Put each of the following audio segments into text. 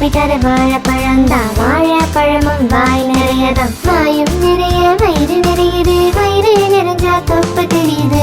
சாப்பிட்டது வாழைப்பழம் தான். வாழைப்பழமும் வாய் நிறையதான். வாயும் நிறைய வயிறு நிறையுது. வயிறு நிறைஞ்சா தொப்பு தெரியுது.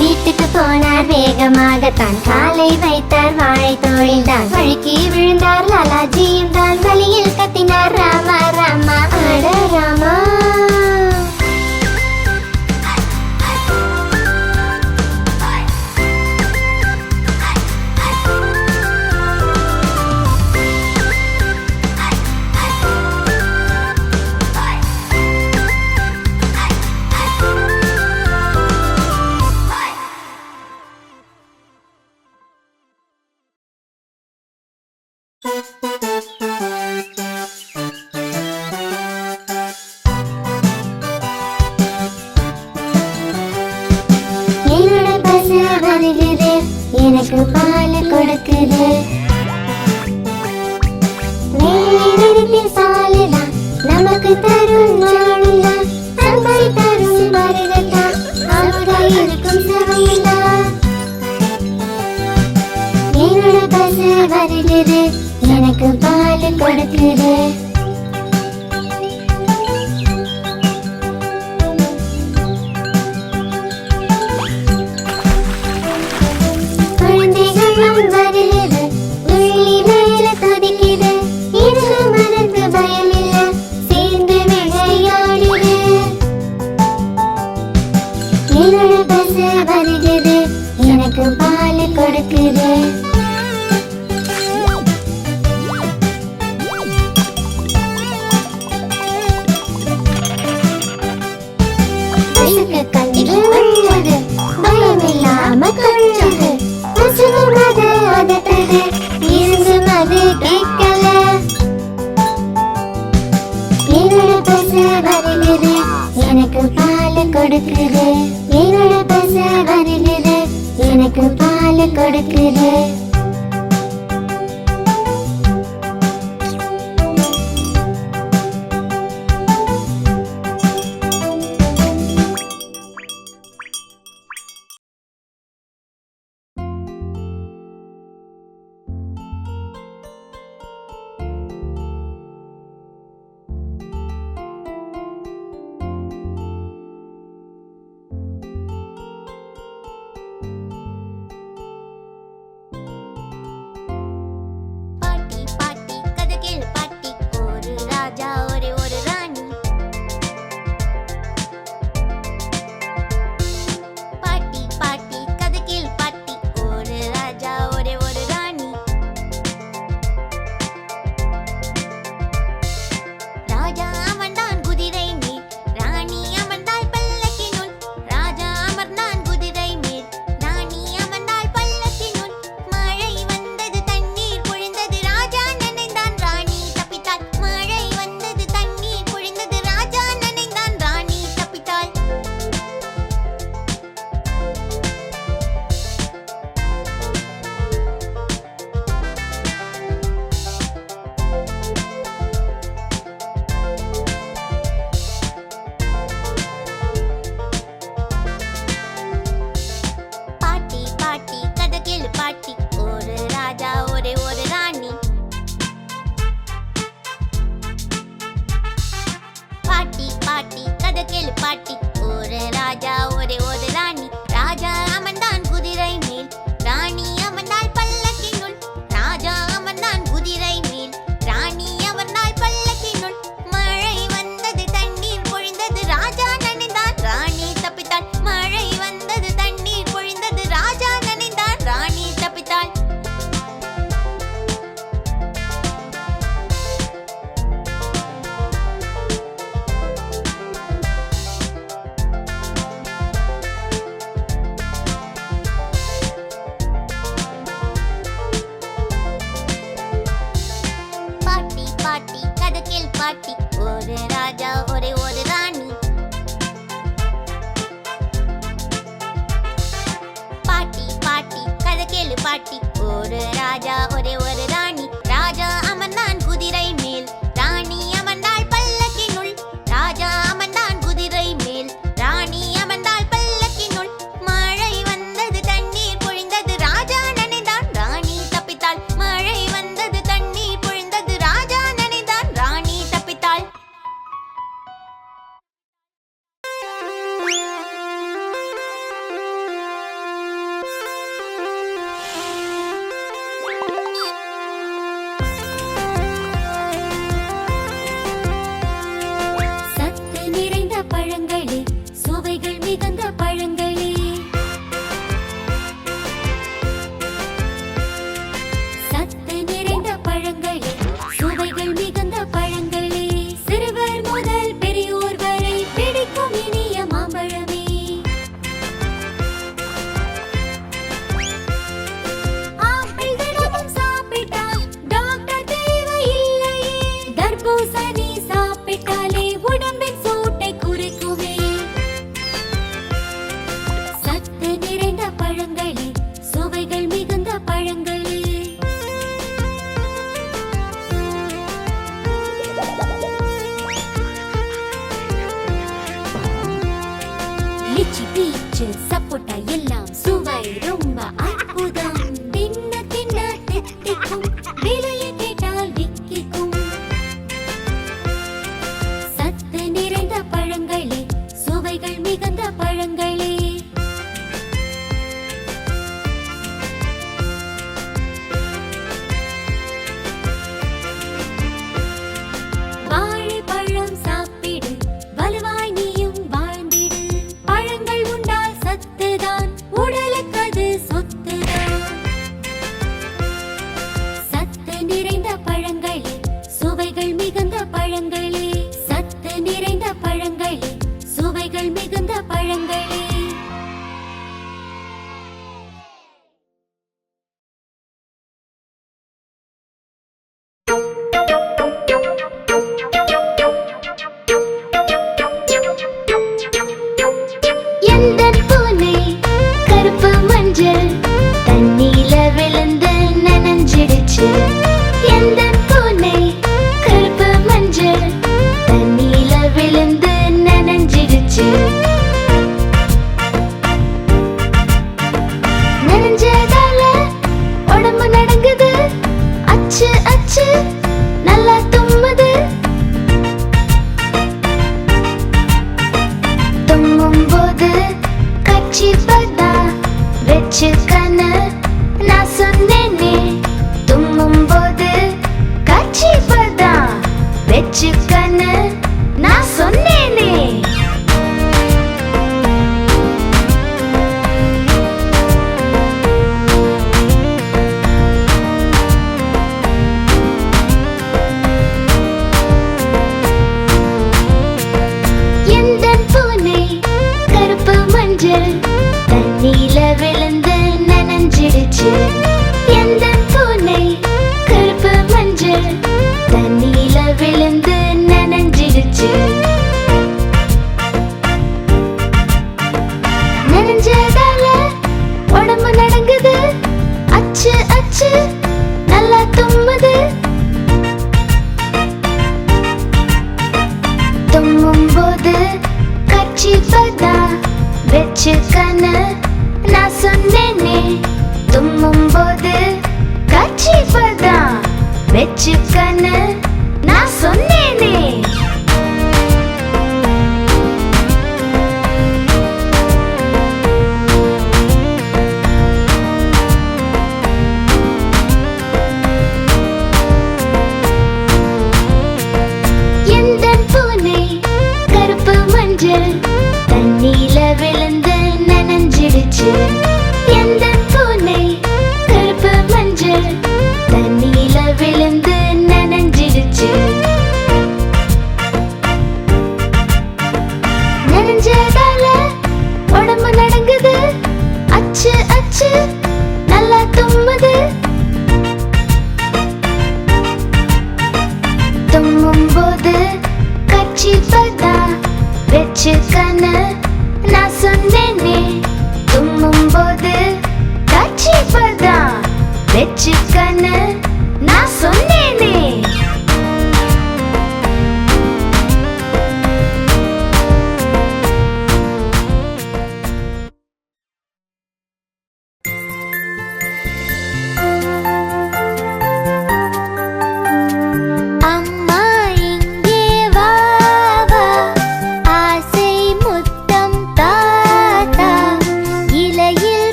வீட்டுக்கு போனார் வேகமாகத்தான். காலை வைத்தார் வாழை தோழில் தான் வழுக்கி விழுந்தார் லாலாஜியும் தான். வழியில் கத்தினார் today. கொடுக்குது. என்னோட பச வருகுது எனக்கு பால் கொடுக்குது. தண்ணில தண்ணியில விழுந்து நனைஞ்சிடுச்சு. எந்த